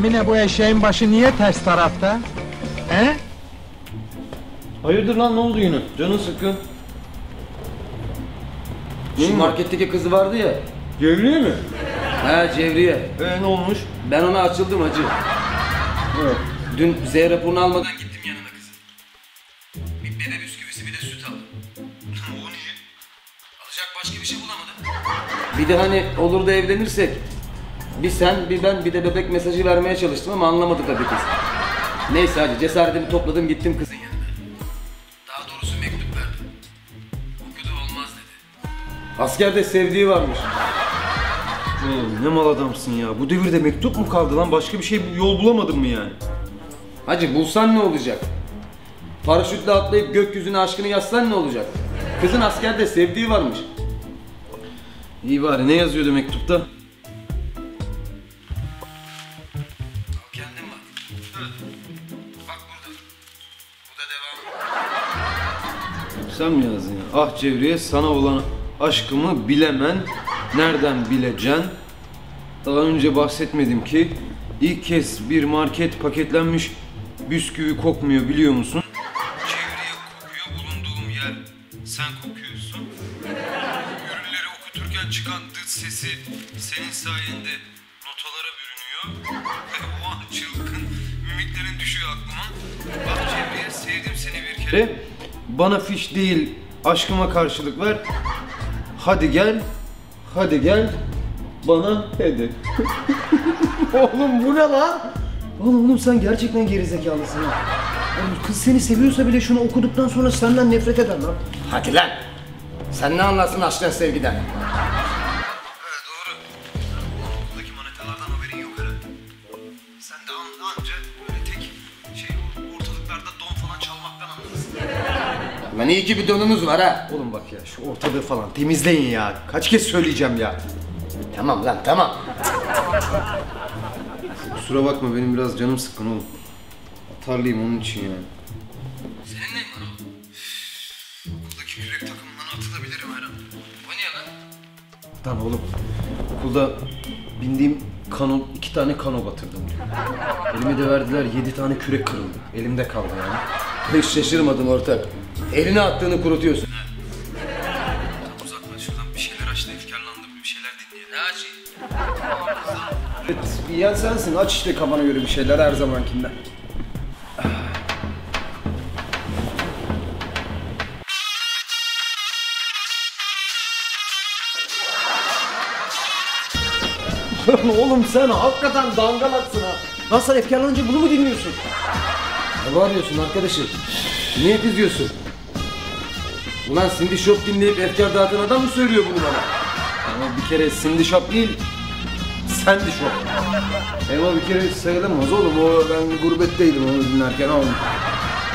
Emine bu eşeğin başı niye ters tarafta? He? Hayırdır lan ne oldu yine? Canın sıkkın. Şu marketteki kızı vardı ya. Gevriye mi? He Cevriye. Ee ne olmuş? Ben ona açıldım hacı. Evet. Dün Z raporunu almadan gittim yanına kızın. Bir bebe bisküvisi bir de süt aldım. o niye? Alacak başka bir şey bulamadım. Bir de hani olur da evlenirsek. Bir sen, bir ben, bir de bebek mesajı vermeye çalıştım ama anlamadı tabii kız. Neyse hadi cesaretimi topladım gittim kızın yanına. Daha doğrusu mektup verdim. Okudu olmaz dedi. Askerde sevdiği varmış. Oğlum ne mal adamsın ya. Bu devirde mektup mu kaldı lan? Başka bir şey yol bulamadın mı yani? Hacı bulsan ne olacak? Paraşütle atlayıp gökyüzüne aşkını yazsan ne olacak? Kızın askerde sevdiği varmış. İyi bari ne yazıyordu mektupta? Sen mi yazdın ya? Ah Cevriye sana olan aşkımı bilemen. Nereden bileceksin? Daha önce bahsetmedim ki ilk kez bir market paketlenmiş bisküvi kokmuyor biliyor musun? Bana fiş değil aşkıma karşılık ver. Hadi gel. Hadi gel. Bana hadi. oğlum bu ne lan? Oğlum, oğlum sen gerçekten gerizekalısın ha. Oğlum kız seni seviyorsa bile şunu okuduktan sonra senden nefret eder lan. Hadi lan. Sen ne anlarsın aşktan sevgiden? Lan iyi ki bir donunuz var ha. Oğlum bak ya şu ortalığı falan temizleyin ya. Kaç kez söyleyeceğim ya. Tamam lan tamam. Kusura bakma benim biraz canım sıkkın oğlum. Atarlıyım onun için yani. Senin neyin var oğlum? Okuldaki kürek takımından atılabilirim her an. O niye lan? Lan oğlum okulda bindiğim kano, iki tane kano batırdım. Elime de verdiler yedi tane kürek kırıldı. Elimde kaldı yani. Hiç şaşırmadım ortak. Eline attığını kurutuyorsun. Uzatma şuradan bir şeyler aç da efkarlandım bir şeyler dinleyelim. Ne acı? Evet yiyen sensin aç işte kafana göre bir şeyler her zamankinden. Oğlum sen hakikaten dangalaksın ha. Lan sen efkarlanınca bunu mu dinliyorsun? Ne bağırıyorsun arkadaşım? Niye kızıyorsun? Ulan Cindy Shop dinleyip efkar dağıtan adam mı söylüyor bunu bana? Ama bir kere Cindy Shop değil, Sandy Shop. Ama bir kere sayılamaz oğlum. O ben gurbetteydim onu dinlerken oğlum.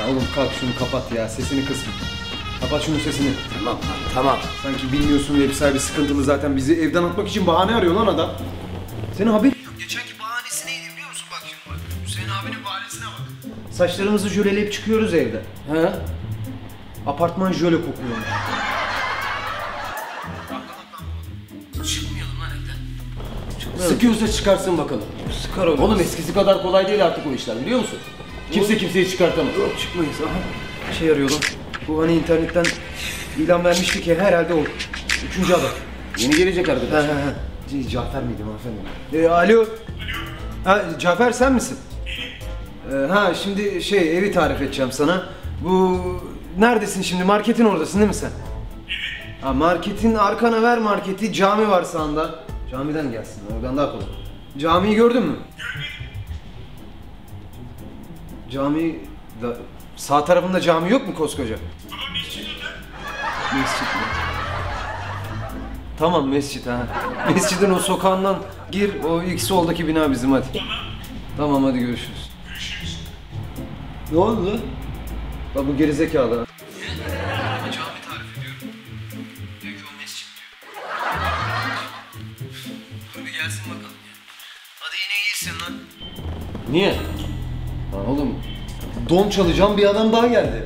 Ya oğlum kalk şunu kapat ya. Sesini kısma. Kapat şunun sesini. Tamam lan tamam. Sanki bilmiyorsun ev sahibi sıkıntılı zaten bizi evden atmak için bahane arıyor lan adam. Senin haberin yok. Geçenki bahanesi neydi biliyor musun? Bak şimdi bak. Hüseyin abinin bahanesine bak. Saçlarımızı jöleleyip çıkıyoruz evde. He? Apartman jöle kokuyormuş. Çıkmayalım lan evden. Sıkıyorsa çıkarsın bakalım. Sıkar oğlum. Oğlum eskisi kadar kolay değil artık o işler biliyor musun? Kimse kimseyi çıkartamaz. Yok çıkmayız. Aha. Şey arıyor lan. Bu hani internetten ilan vermişti ki herhalde o. Üçüncü adam. Yeni gelecek He arkadaş. he he. C- Cafer miydi hanımefendi? E, alo. Ha, Cafer sen misin? E, ha şimdi şey evi tarif edeceğim sana. Bu neredesin şimdi? Marketin oradasın değil mi sen? Ha, marketin arkana ver marketi. Cami var sağında. Camiden gelsin. Oradan daha kolay. Camiyi gördün mü? Cami da, sağ tarafında cami yok mu koskoca? Mescit mi? Tamam mescit ha. Mescidin o sokağından gir. O ilk soldaki bina bizim hadi. Tamam hadi görüşürüz. Görüşürüz. Ne oldu lan? Bak bu gerizekalı. ha. Niye? Lan oğlum don çalacağım bir adam daha geldi.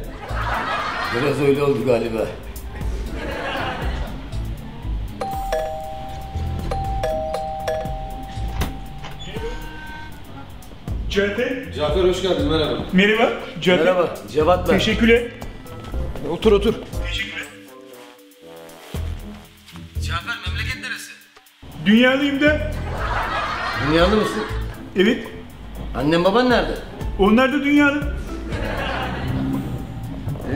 Biraz öyle oldu galiba. Cafer. Cafer hoş geldin merhaba. Merhaba. Cafer. Merhaba, Cevat ben. Teşekkürler. Otur otur. Teşekkürler. Cafer memleket neresi? Dünyalıyım da. Dünyalı mısın? Evet. Annen baban nerede? Onlar da dünyalı.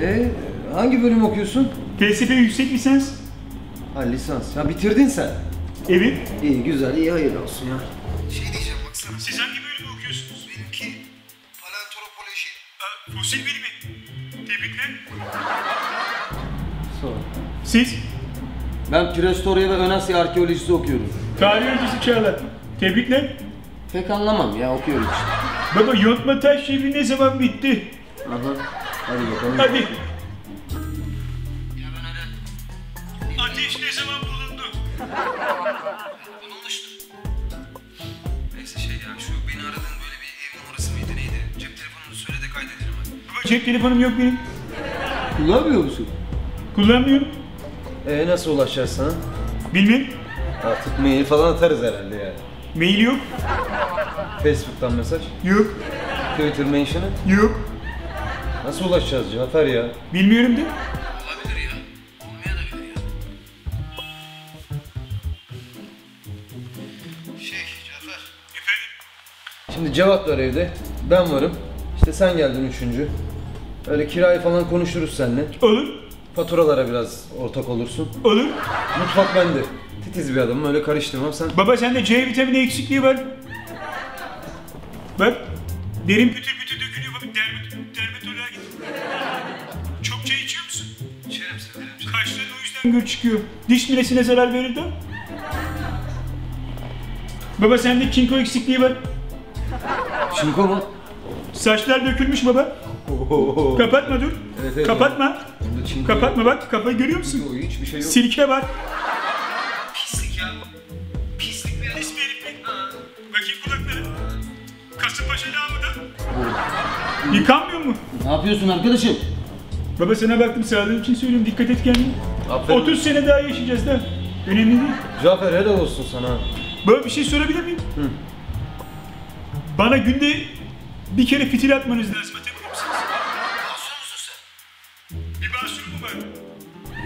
Ee, hangi bölüm okuyorsun? Felsefe yüksek lisans. Ha lisans. Ya bitirdin sen. Evet. İyi güzel iyi hayırlı olsun ya. Şey diyeceğim baksana. Siz hangi bölümü okuyorsunuz? Benimki paleontoloji. Aa, fosil bilimi. Tebrikler. Sor. Siz? Ben Prehistorya ve Ön Asya arkeolojisi okuyorum. Tarih öncesi çağlar. Tebrikler. Pek anlamam ya okuyorum işte. Baba yontma taş devri ne zaman bitti? Aha. Hadi bakalım. Hadi. Ateş ne zaman bulundu? Bulunmuştur. Neyse şey ya şu beni aradığın böyle bir ev numarası mıydı neydi? Cep telefonunu söyle de kaydedelim hadi. Baba cep telefonum yok benim. Kullanmıyor musun? Kullanmıyorum. Ee nasıl ulaşacağız sana? Bilmem. Artık mail falan atarız herhalde yani. Mail yok. Facebook'tan mesaj. Yok. Twitter mention'ı. Yok. Nasıl ulaşacağız Cafer ya? Bilmiyorum de. Olabilir ya. Olmayabilir ya. Şey Cafer. Efendim? Şimdi Cevat var evde. Ben varım. İşte sen geldin üçüncü. Öyle kirayı falan konuşuruz seninle. Olur. Faturalara biraz ortak olursun. Olur. Mutfak bende. Titiz bir adamım öyle karıştırmam sen. Baba sende C vitamini eksikliği var. Bak. Derin pütür pütür dökülüyor. Bak dermat dermatoloğa git. Çok çay içiyor musun? İçerim severim. Kaşların o yüzden gür çıkıyor. Diş milesine zarar verir de. Baba sende kinko eksikliği var. Çinko mu? Saçlar dökülmüş baba. Kapatma dur. Evet, evet. Kapatma. Çinko Kapatma bak kafayı görüyor musun? Hiçbir şey yok. Silke var. Pislik ya. Pislik bir Pis bir. Bakayım kulakları. Kasımpaşa lağımı da. Yıkanmıyor mu? Ne yapıyorsun arkadaşım? Baba sana baktım sağlığın için söylüyorum dikkat et kendine. Aferin. 30 sene daha yaşayacağız da. Önemli değil. Cafer helal olsun sana. Baba bir şey sorabilir miyim? Bana günde bir kere fitil atmanız lazım. Atabilir misiniz? Basıyor musun sen? Bir basur mu var?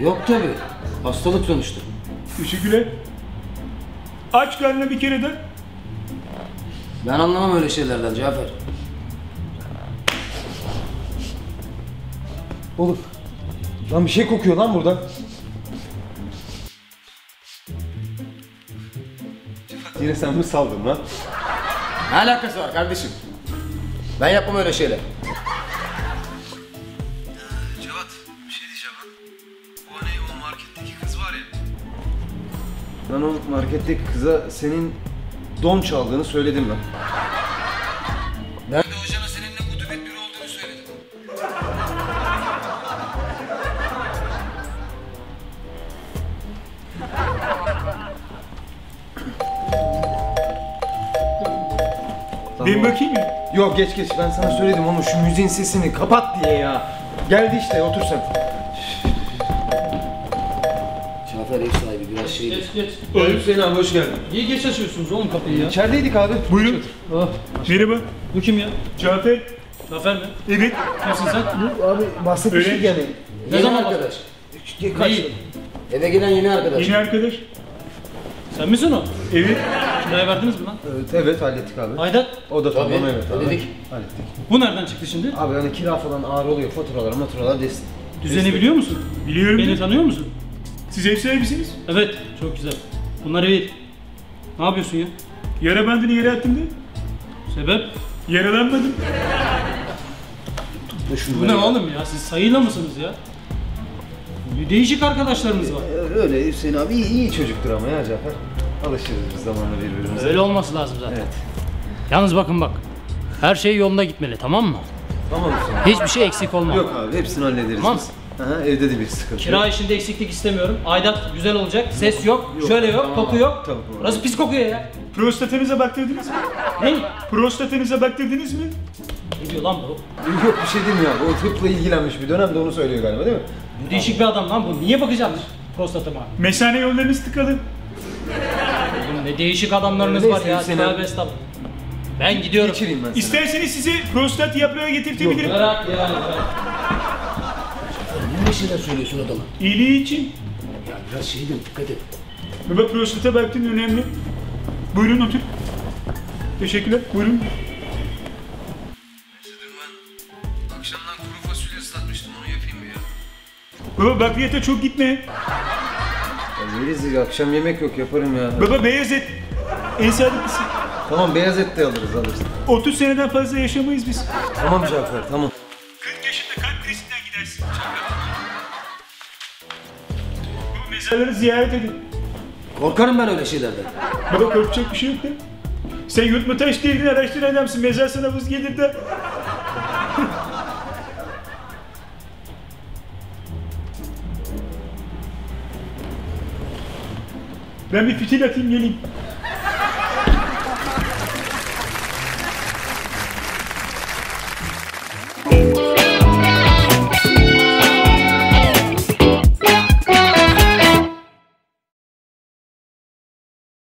Yok tabi. Hastalık sonuçta. Teşekkürler. Aç karnına bir kere de. Ben anlamam öyle şeylerden Cafer. Oğlum. Lan bir şey kokuyor lan buradan. Yine sen mi saldın lan? Ne alakası var kardeşim? Ben yapmam öyle şeyler. Ben o marketteki kıza senin don çaldığını söyledim ben. Ben de hocana seninle kutubet biri olduğunu söyledim. Ben bakayım ya. Yok geç geç ben sana söyledim ama şu müziğin sesini kapat diye ya. Geldi işte otur sen. Ev sahibi biraz şeydi. Geç geç. Hüseyin abi hoş geldin. Niye geç açıyorsunuz oğlum kapıyı ya? İçerideydik abi. Buyurun. Oh, Merhaba. bu kim ya? Cafer. Zafer mi? Evet. Kimsin sen? Abi bahsetmiştik Öyle. yani. Ne Ne zaman arkadaş? Kaç? Neyi? Eve gelen yeni arkadaş. Yeni arkadaş. Sen misin o? Evet. Kiraya verdiniz mi lan? Evet, evet hallettik abi. Aidat. O da tamam evet abi. hallettik. Hallettik. Bu nereden çıktı şimdi? Abi hani kira falan ağır oluyor faturalar maturalar desin. Düzeni biliyor musun? Biliyorum. Beni tanıyor musun? Siz ev sahibisiniz. Evet, çok güzel. Bunlar iyi. Ne yapıyorsun ya? Yara bandını yere attım da. Sebep? Yaralanmadım. Bu ne oğlum ya? Siz sayıyla mısınız ya? Bir Değişik arkadaşlarınız var. öyle Hüseyin abi iyi, iyi çocuktur ama ya Cafer. Alışırız biz zamanla birbirimize. Öyle olması lazım zaten. Evet. Yalnız bakın bak. Her şey yolunda gitmeli tamam mı? Tamam Hüseyin. Hiçbir şey eksik olmamalı. Yok abi hepsini hallederiz Tamam. biz. Aha, evde de bir sıkıntı Kira yok. işinde eksiklik istemiyorum. Aidat güzel olacak. Ses yok. şöyle yok. tamam. Koku yok. Tamam. Burası pis kokuyor ya. Prostatınıza baktırdınız mı? Ne? Prostatınıza baktırdınız mı? Ne diyor lan bu? Yok bir şey değil mi ya? O tıpla ilgilenmiş bir dönemde onu söylüyor galiba değil mi? Bu değişik bir adam lan bu. Niye bakacağım prostatıma? Mesane yollarınız tıkalı. Oğlum ne değişik adamlarınız Neyse, var ya. Hüseyin Tövbe estağfurullah. Ben gidiyorum. Geçireyim ben sana. İsterseniz sizi prostat yaprağı getirtebilirim. Bırak ya. bırak. Ne şeyler söylüyorsun adama? İyiliği için. Ya biraz şeydir dikkat et. Baba prostata baktın önemli. Buyurun otur. Teşekkürler. Buyurun. ben akşamdan kuru fasulye ıslatmıştım onu yapayım mı ya? Baba bakliyata çok gitme. Ya yeriz ya akşam yemek yok yaparım ya. Baba beyaz et. En sadıklısı. Tamam beyaz et de alırız alırız. 30 seneden fazla yaşamayız biz. Tamam Cafer tamam. Mezarları ziyaret edin. Korkarım ben öyle şeylerden. Baba korkacak bir şey yok da. Sen yurtma taş değildin araştıran adamsın. Mezar sana buz gelir de. ben bir fitil atayım geleyim.